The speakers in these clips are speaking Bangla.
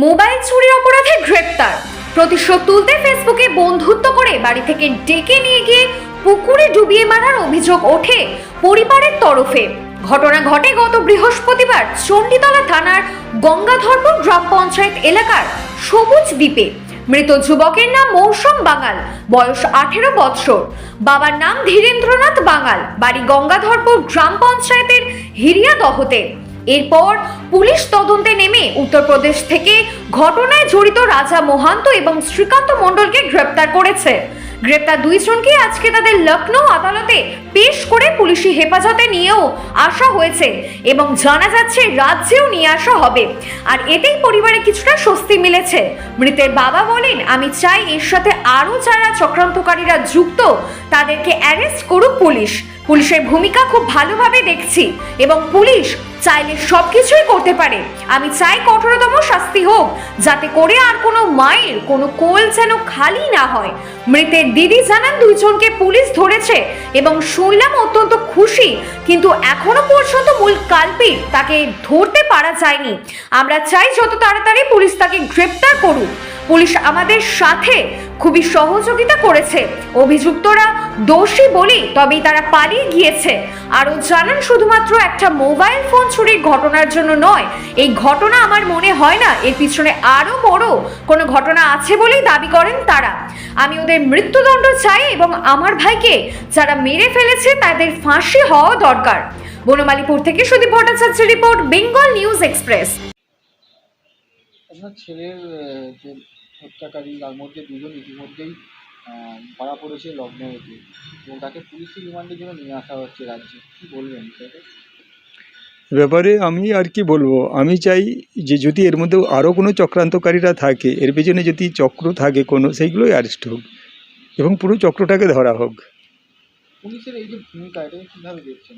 মোবাইল চুরির অপরাধে গ্রেপ্তার। প্রতিশোধ তুলতে ফেসবুকে বন্ধুত্ব করে বাড়ি থেকে ডেকে নিয়ে গিয়ে পুকুরে ডুবিয়ে মারার অভিযোগ ওঠে পরিবারের তরফে। ঘটনা ঘটে গত বৃহস্পতিবার চণ্ডীতলা থানার গঙ্গাধরপুর গ্রাম পঞ্চায়েত এলাকার সবুজ দ্বীপে। মৃত যুবকের নাম মৌসুম বাঙাল, বয়স আঠেরো বৎসর। বাবার নাম ধীরেন্দ্রনাথ বাঙাল, বাড়ি গঙ্গাধরপুর গ্রাম পঞ্চায়েতের হিরিয়াদহতে। এরপর পুলিশ তদন্তে নেমে উত্তরপ্রদেশ থেকে ঘটনায় জড়িত রাজা মোহান্ত এবং শ্রীকান্ত মণ্ডলকে গ্রেপ্তার করেছে। গ্রেপ্তার দুইজনকে আজকে তাদের লখনৌ আদালতে পেশ করে পুলিশি হেফাজতে নিয়েও আসা হয়েছে এবং জানা যাচ্ছে রাজ্যেও নিয়ে আসা হবে। আর এতেই পরিবারে কিছুটা স্বস্তি মিলেছে। মৃতের বাবা বলেন, আমি চাই এর সাথে আরও যারা চক্রান্তকারীরা যুক্ত, তাদেরকে অ্যারেস্ট করুক পুলিশ। পুলিশের ভূমিকা খুব ভালোভাবে দেখছি এবং পুলিশ চাইলে সব কিছুই করতে পারে। আমি চাই কঠোরতম শাস্তি হোক, যাতে করে আর কোনো মায়ের কোনো কোল যেন খালি না হয়। মৃতের দিদি জানান দুইজনকে পুলিশ ধরেছে এবং শুনলাম অত্যন্ত খুশি, কিন্তু এখনও পর্যন্ত মূল কালপিট তাকে ধরতে পারা যায়নি। আমরা চাই যত তাড়াতাড়ি পুলিশ তাকে গ্রেপ্তার করুক। পুলিশ আমাদের সাথে খুবই সহযোগিতা করেছে। অভিযুক্তরা দোষী বলি তবেই তারা পালিয়ে গিয়েছে। আরও জানান, শুধুমাত্র একটা মোবাইল ফোন চুরির ঘটনার জন্য নয়, এই ঘটনা আমার মনে হয় না, এর পিছনে আরও বড় কোনো ঘটনা আছে বলেই দাবি করেন তারা। আমি ওদের মৃত্যুদণ্ড চাই এবং আমার ভাইকে যারা মেরে ফেলেছে তাদের ফাঁসি হওয়া দরকার। বনমালীপুর থেকে সুদীপ ভট্টাচার্যের রিপোর্ট, বেঙ্গল নিউজ এক্সপ্রেস। আপনার ছেলের যে হত্যাকারী তার মধ্যে দুজন ইতিমধ্যেই ধরা পড়েছে লখনৌতে। এবং তাকে পুলিশি রিমান্ডের জন্য নিয়ে আসা হচ্ছে রাজ্যে। কী বলবেন বিষয়টা ব্যাপারে? আমি আর কি বলব? আমি চাই যে যদি এর মধ্যে আরও কোনো চক্রান্তকারীরা থাকে এর পেছনে যদি চক্র থাকে কোনো সেইগুলোই অ্যারেস্ট হোক। এবং পুরো চক্রটাকে ধরা হোক। পুলিশের এই যে ভূমিকা এটা কীভাবে দেখছেন?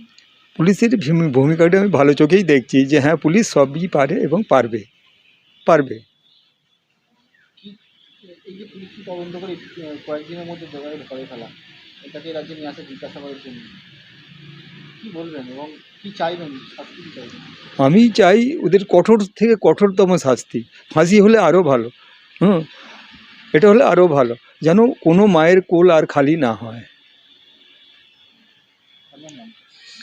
পুলিশের ভূমিকাটা আমি ভালো চোখেই দেখছি যে হ্যাঁ পুলিশ সবই পারে এবং পারবে। পারবে। এই যে পুলিশি তদন্ত করে কয়েকদিনের মধ্যে জোগাড়ে ধরে ফেলা। এটাকে রাজ্যে নিয়ে আসা জিজ্ঞাসাবাদের জন্য। কী বলবেন এবং কী চাইবেন শাস্তি চাইবেন? আমি চাই ওদের কঠোর থেকে কঠোরতম শাস্তি। ফাঁসি হলে আরও ভালো। হুম? এটা হলে আরও ভালো। যেন কোনো মায়ের কোল আর খালি না হয়।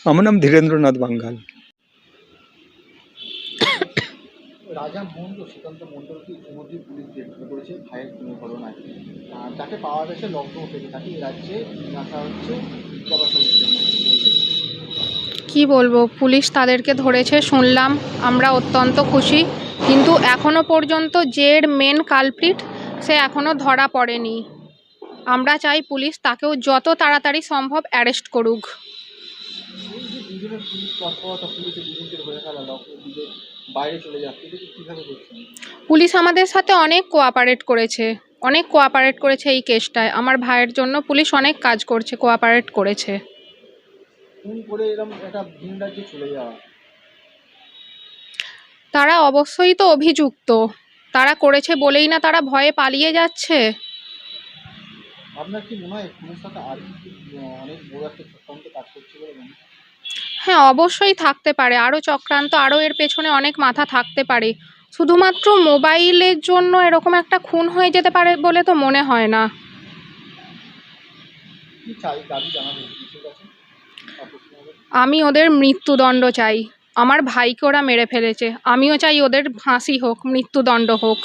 আমার নাম ধীরেন্দ্রনাথ বাঙ্গাল। রাজা মন্ডল শ্রীকান্ত মন্ডলকে ইতিমধ্যেই পুলিশ গ্রেপ্তার করেছে? ভাইয়ের কোনো ঘটনায়। তাকে পাওয়া গেছে লখনৌ থেকে তাকে এই রাজ্যে নিয়ে আসা হচ্ছে জন্য কি বলব পুলিশ তাদেরকে ধরেছে শুনলাম আমরা অত্যন্ত খুশি। কিন্তু এখনও পর্যন্ত যের মেন কালপ্রিট সে এখনও ধরা পড়েনি। আমরা চাই পুলিশ তাকেও যত তাড়াতাড়ি সম্ভব অ্যারেস্ট করুক। বাইরে চলে যাচ্ছে কীভাবে পুলিশ আমাদের সাথে অনেক কোঅপারেট করেছে অনেক কোঅপারেট করেছে এই কেসটায় আমার ভাইয়ের জন্য পুলিশ অনেক কাজ করছে কোঅপারেট করেছে। খুন করে এরকম একটা ভিন রাজ্যে চলে যাওয়া। তারা অবশ্যই তো অভিযুক্ত। তারা করেছে বলেই না তারা ভয়ে পালিয়ে যাচ্ছে। আপনার কি মনে হয় সাথে আর কি অনেক বড় একটা চক্রান্ত কাজ করছে বলে মনে হয়? হ্যাঁ অবশ্যই থাকতে পারে। আরও চক্রান্ত আরও এর পেছনে অনেক মাথা থাকতে পারে। শুধুমাত্র মোবাইলের জন্য এরকম একটা খুন হয়ে যেতে পারে বলে তো মনে হয় না? আমি ওদের মৃত্যুদণ্ড চাই। আমার ভাইকে ওরা মেরে ফেলেছে। আমিও চাই ওদের ফাঁসি হোক মৃত্যুদণ্ড হোক।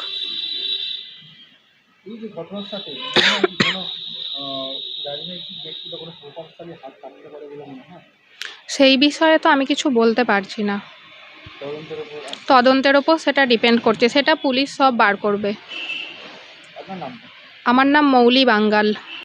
ঘটনার সাথে কোনো না কোনো আহ, রাজনৈতিক ব্যক্তি বা কোনো প্রভাবশালী হাত থাকতে পারে বলে মনে হয়? সেই বিষয়ে তো আমি কিছু বলতে পারছি না। তদন্তের ওপর সেটা ডিপেন্ড করছে। সেটা পুলিশ সব বার করবে। আমার নাম মৌলি বাঙ্গাল।